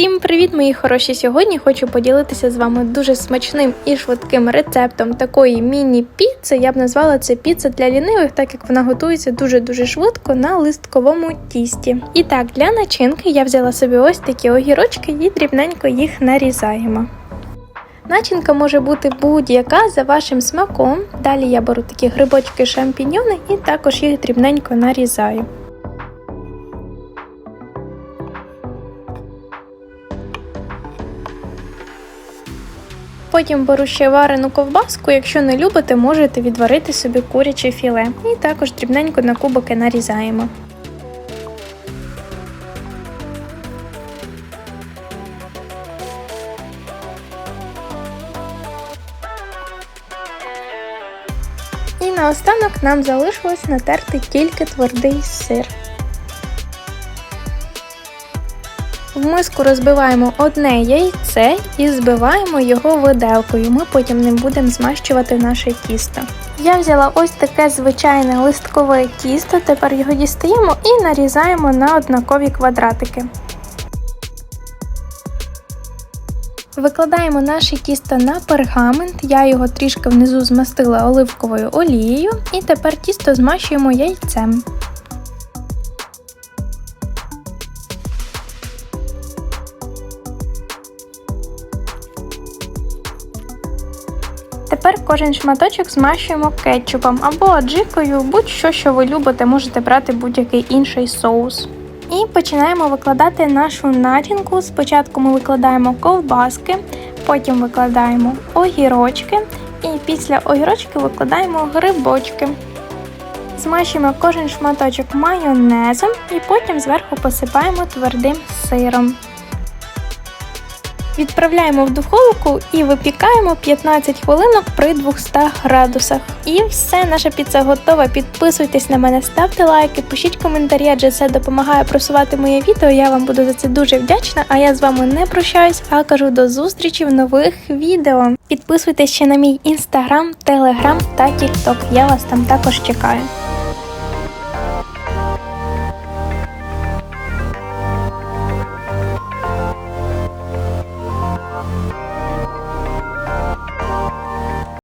Всім привіт, мої хороші! Сьогодні хочу поділитися з вами дуже смачним і швидким рецептом такої міні-піци. Я б назвала це піца для лінивих, так як вона готується дуже-дуже швидко на листковому тісті. І так, для начинки я взяла собі ось такі огірочки і дрібненько їх нарізаємо. Начинка може бути будь-яка за вашим смаком. Далі я беру такі грибочки шампіньони і також їх дрібненько нарізаю. Потім беру ще варену ковбаску. Якщо не любите, можете відварити собі куряче філе. І також дрібненько на кубики нарізаємо. І наостанок нам залишилось натерти тільки твердий сир. В миску розбиваємо одне яйце і збиваємо його виделкою. Ми потім ним будемо змащувати наше тісто. Я взяла ось таке звичайне листкове тісто, тепер його дістаємо і нарізаємо на однакові квадратики. Викладаємо наше тісто на пергамент, я його трішки внизу змастила оливковою олією, і тепер тісто змащуємо яйцем. Тепер кожен шматочок змащуємо кетчупом або аджикою, будь-що, що ви любите, можете брати будь-який інший соус. І починаємо викладати нашу начинку. Спочатку ми викладаємо ковбаски, потім викладаємо огірочки, і після огірочки викладаємо грибочки. Змащуємо кожен шматочок майонезом і потім зверху посипаємо твердим сиром. Відправляємо в духовку і випікаємо 15 хвилинок при 200 градусах. І все, наша піца готова. Підписуйтесь на мене, ставте лайки, пишіть коментарі, адже це допомагає просувати моє відео. Я вам буду за це дуже вдячна. А я з вами не прощаюсь, а кажу до зустрічі в нових відео. Підписуйтесь ще на мій інстаграм, телеграм та тікток. Я вас там також чекаю.